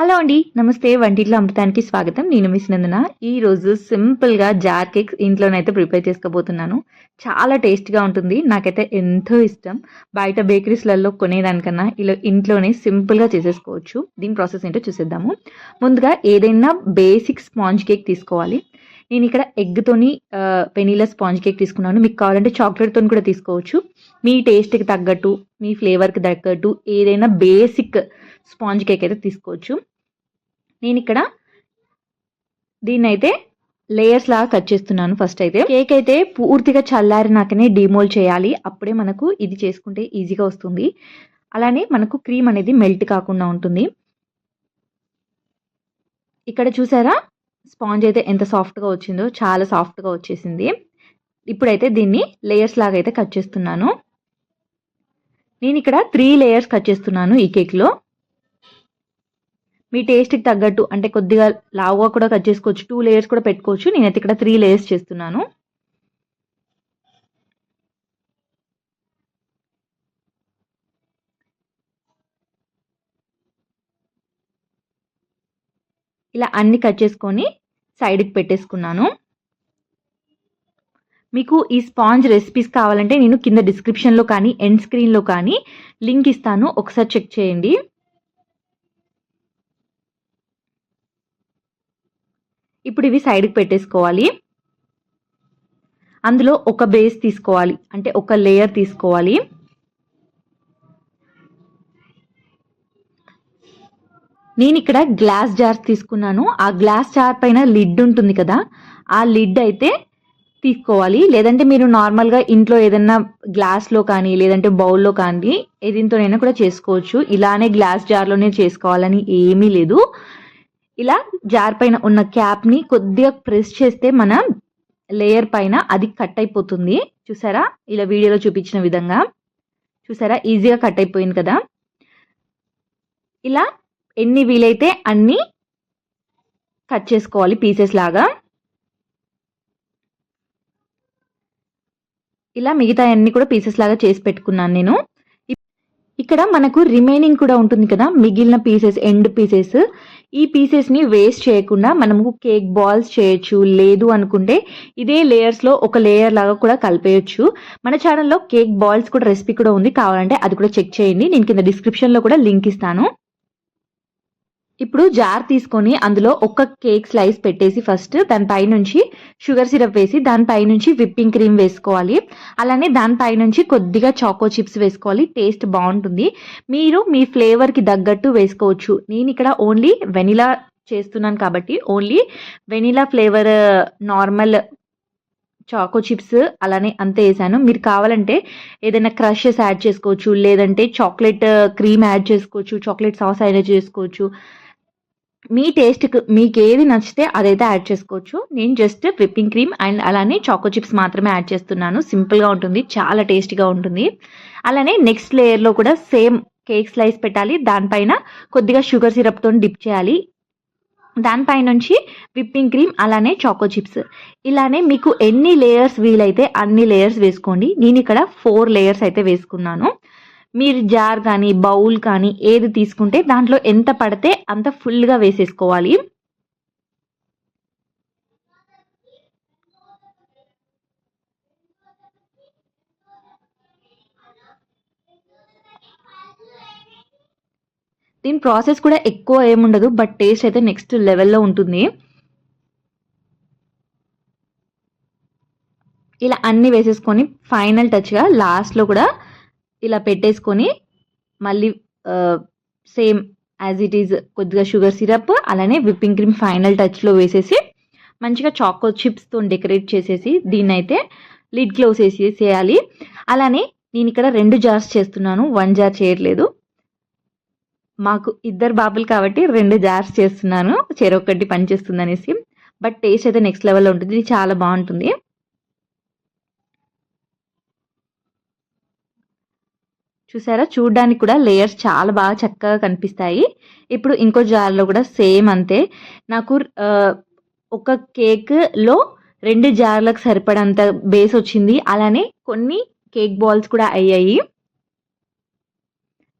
Hello అండి నమస్తే. వంటిట్లో అమృతానికి స్వాగతం. నేను మిస్ నందన. సింపుల్గా జార్ కేక్స్ ఇంట్లోనైతే ప్రిపేర్ చేసుకోబోతున్నాను. చాలా టేస్ట్గా ఉంటుంది. నాకైతే ఎంతో ఇష్టం. బయట బేకరీస్లలో కొనేదానికన్నా ఇలా ఇంట్లోనే సింపుల్గా చేసేసుకోవచ్చు. దీని ప్రాసెస్ ఏంటో చూసేద్దాము. ముందుగా ఏదైనా బేసిక్ స్పాంజ్ కేక్ తీసుకోవాలి. నేను ఇక్కడ ఎగ్తోని వెనీలా స్పాంజ్ కేక్ తీసుకున్నాను. మీకు కావాలంటే చాక్లెట్తో కూడా తీసుకోవచ్చు. మీ టేస్ట్కి తగ్గట్టు మీ ఫ్లేవర్కి తగ్గట్టు ఏదైనా బేసిక్ స్పాంజ్ కేక్ అయితే తీసుకోవచ్చు. నేను ఇక్కడ దీన్ని అయితే లేయర్స్ లాగా కట్ చేస్తున్నాను ఫస్ట్ అయితే. కేక్ అయితే పూర్తిగా చల్లారినాకనే డిమోల్ చేయాలి. అప్పుడే మనకు ఇది చేసుకుంటే ఈజీగా వస్తుంది. అలానే మనకు క్రీమ్ అనేది మెల్ట్ కాకుండా ఉంటుంది. ఇక్కడ చూసారా? స్పాంజ్ అయితే ఎంత సాఫ్ట్గా వచ్చిందో చాలా సాఫ్ట్గా వచ్చేసింది. ఇప్పుడైతే దీన్ని లేయర్స్ లాగా అయితే కట్ చేస్తున్నాను. నేను ఇక్కడ త్రీ లేయర్స్ కట్ చేస్తున్నాను ఈ కేక్లో మీ టేస్ట్కి తగ్గట్టు అంటే కొద్దిగా లావుగా కూడా కట్ చేసుకోవచ్చు టూ లేయర్స్ కూడా పెట్టుకోవచ్చు. నేనైతే ఇక్కడ త్రీ లేయర్స్ చేస్తున్నాను. ఇలా అన్ని కట్ చేసుకొని సైడ్కి పెట్టేసుకున్నాను. మీకు ఈ స్పాంజ్ రెసిపీస్ కావాలంటే నేను కింద డిస్క్రిప్షన్లో కానీ ఎండ్ స్క్రీన్లో కానీ లింక్ ఇస్తాను. ఒకసారి చెక్ చేయండి. ఇప్పుడు ఇవి సైడ్కి పెట్టేసుకోవాలి. అందులో ఒక బేస్ తీసుకోవాలి. అంటే ఒక లేయర్ తీసుకోవాలి. నేను ఇక్కడ గ్లాస్ జార్స్ తీసుకున్నాను. ఆ గ్లాస్ జార్ పైన లిడ్ ఉంటుంది కదా ఆ లిడ్ అయితే తీసుకోవాలి. లేదంటే మీరు నార్మల్గా ఇంట్లో ఏదన్నా గ్లాస్లో కానీ లేదంటే బౌల్లో కానీ ఏదింతోనైనా కూడా చేసుకోవచ్చు. ఇలానే గ్లాస్ జార్లోనే చేసుకోవాలని ఏమీ లేదు. ఇలా జార్ పైన ఉన్న క్యాప్ని కొద్దిగా ప్రెస్ చేస్తే మన లేయర్ పైన అది కట్ అయిపోతుంది. చూసారా? ఇలా వీడియోలో చూపించిన విధంగా. చూసారా? ఈజీగా కట్ అయిపోయింది కదా? ఇలా ఎన్ని వీలైతే అన్ని కట్ చేసుకోవాలి పీసెస్ లాగా. ఇలా మిగతా అన్ని కూడా పీసెస్ లాగా చేసి పెట్టుకున్నాను నేను. ఇక్కడ మనకు రిమైనింగ్ కూడా ఉంటుంది కదా? మిగిలిన పీసెస్ ఎండ్ పీసెస్ ఈ పీసెస్ని వేస్ట్ చేయకుండా మనము కేక్ బాల్స్ చేయొచ్చు లేదు అనుకుంటే ఇదే లేయర్స్లో ఒక లేయర్ లాగా కూడా కలిపేయచ్చు. మన ఛానల్లో కేక్ బాల్స్ కూడా రెసిపీ కూడా ఉంది కావాలంటే అది కూడా చెక్ చేయండి. నేను కింద డిస్క్రిప్షన్లో కూడా లింక్ ఇస్తాను. ఇప్పుడు జార్ తీసుకొని అందులో ఒక కేక్ స్లైస్ పెట్టేసి ఫస్ట్ దానిపై నుంచి షుగర్ సిరప్ వేసి దానిపై నుంచి విప్పింగ్ క్రీమ్ వేసుకోవాలి. అలానే దానిపై నుంచి కొద్దిగా చాకో చిప్స్ వేసుకోవాలి. టేస్ట్ బాగుంటుంది. మీరు మీ ఫ్లేవర్కి తగ్గట్టు వేసుకోవచ్చు. నేను ఇక్కడ ఓన్లీ వెనిలా చేస్తున్నాను కాబట్టి only vanilla flavour normal choco chips అలానే అంతే వేసాను. మీరు కావాలంటే ఏదైనా క్రషెస్ యాడ్ చేసుకోవచ్చు. లేదంటే చాక్లెట్ క్రీమ్ యాడ్ చేసుకోవచ్చు. చాక్లెట్ సాస్ యాడ్ చేసుకోవచ్చు. మీ టేస్ట్కి మీకు ఏది నచ్చితే అదైతే యాడ్ చేసుకోవచ్చు. నేను జస్ట్ విప్పింగ్ క్రీమ్ అండ్ అలానే చాకో చిప్స్ మాత్రమే యాడ్ చేస్తున్నాను. సింపుల్గా ఉంటుంది చాలా టేస్టీగా ఉంటుంది. అలానే నెక్స్ట్ లేయర్లో కూడా సేమ్ కేక్ స్లైస్ పెట్టాలి. దానిపైన కొద్దిగా షుగర్ సిరప్తో డిప్ చేయాలి. దానిపై నుంచి విప్పింగ్ క్రీమ్ అలానే చాకో చిప్స్. ఇలానే మీకు ఎన్ని లేయర్స్ వీలైతే అన్ని లేయర్స్ వేసుకోండి. నేను ఇక్కడ ఫోర్ లేయర్స్ అయితే వేసుకున్నాను. మీరు జార్ కానీ బౌల్ కానీ ఏది తీసుకుంటే దాంట్లో ఎంత పడితే అంత ఫుల్గా వేసేసుకోవాలి. దీని ప్రాసెస్ కూడా ఎక్కువ ఏముండదు బట్ టేస్ట్ అయితే నెక్స్ట్ లెవెల్లో ఉంటుంది. ఇలా అన్ని వేసేసుకొని ఫైనల్ టచ్గా లాస్ట్లో కూడా ఇలా పెట్టేసుకొని మళ్ళీ సేమ్ యాజ్ ఇట్ ఈజ్ కొద్దిగా షుగర్ సిరప్ అలానే విప్పింగ్ క్రీమ్ ఫైనల్ టచ్లో వేసేసి మంచిగా చాకో చిప్స్తో డెకరేట్ చేసేసి దీన్ని అయితే లిడ్ క్లోజ్ చేయాలి. అలానే నేను ఇక్కడ రెండు జార్స్ చేస్తున్నాను వన్ జార్ చేయట్లేదు. మాకు ఇద్దరు బాబులు కాబట్టి రెండు జార్స్ చేస్తున్నాను చెరొక్కటి పనిచేస్తుంది అనేసి బట్ టేస్ట్ అయితే నెక్స్ట్ లెవెల్లో ఉంటుంది ఇది చాలా బాగుంటుంది. చూసారా? చూడడానికి కూడా లేయర్స్ చాలా బాగా చక్కగా కనిపిస్తాయి. ఇప్పుడు ఇంకో జార్లో కూడా సేమ్ అంతే. నాకు ఒక కేక్లో రెండు జార్లకు సరిపడంత బేస్ వచ్చింది. అలానే కొన్ని కేక్ బాల్స్ కూడా అయ్యాయి.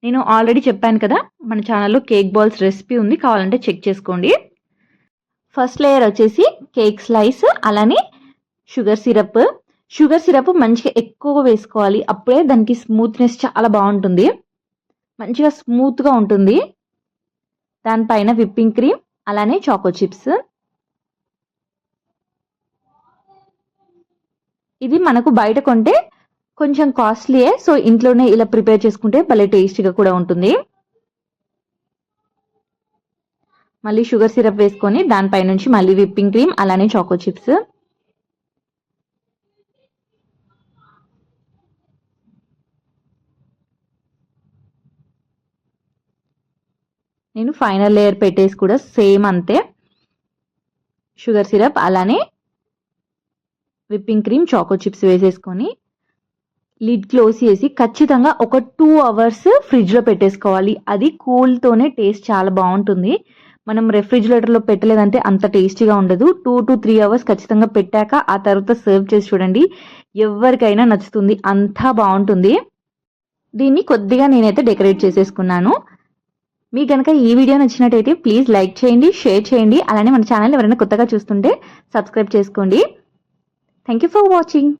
నేను ఆల్రెడీ చెప్పాను కదా మన ఛానల్లో కేక్ బాల్స్ రెసిపీ ఉంది. కావాలంటే చెక్ చేసుకోండి. ఫస్ట్ లేయర్ వచ్చేసి కేక్ స్లైస్ అలానే షుగర్ సిరప్ షుగర్ సిరప్ మంచిగా ఎక్కువగా వేసుకోవాలి. అప్పుడే దానికి స్మూత్నెస్ చాలా బాగుంటుంది. మంచిగా స్మూత్గా ఉంటుంది. దానిపైన విప్పింగ్ క్రీమ్ అలానే చాకో చిప్స్. ఇది మనకు బయట కొంటే కొంచెం కాస్ట్లీయే. సో ఇంట్లోనే ఇలా ప్రిపేర్ చేసుకుంటే భలే టేస్టీగా కూడా ఉంటుంది. మళ్ళీ షుగర్ సిరప్ వేసుకొని దానిపై నుంచి మళ్ళీ విప్పింగ్ క్రీమ్ అలానే చాకో చిప్స్. నేను ఫైనల్ లేయర్ పెట్టేసి కూడా సేమ్ అంతే. షుగర్ సిరప్ అలానే విప్పింగ్ క్రీమ్ చాకో చిప్స్ వేసేసుకొని లిడ్ క్లోజ్ చేసి ఖచ్చితంగా ఒక టూ అవర్స్ ఫ్రిడ్జ్లో పెట్టేసుకోవాలి. అది కూల్తోనే టేస్ట్ చాలా బాగుంటుంది. మనం రెఫ్రిజిరేటర్లో పెట్టలేదంటే అంత టేస్టీగా ఉండదు. టూ టు త్రీ అవర్స్ ఖచ్చితంగా పెట్టాక ఆ తర్వాత సర్వ్ చేసి చూడండి. ఎవరికైనా నచ్చుతుంది. అంతా బాగుంటుంది. దీన్ని కొద్దిగా నేనైతే డెకరేట్ చేసేసుకున్నాను. మీకు కనుక ఈ వీడియో నచ్చినట్టయితే ప్లీజ్ లైక్ చేయండి షేర్ చేయండి. అలానే మన ఛానల్ ఎవరైనా కొత్తగా చూస్తుంటే సబ్స్క్రైబ్ చేసుకోండి. Thank you for watching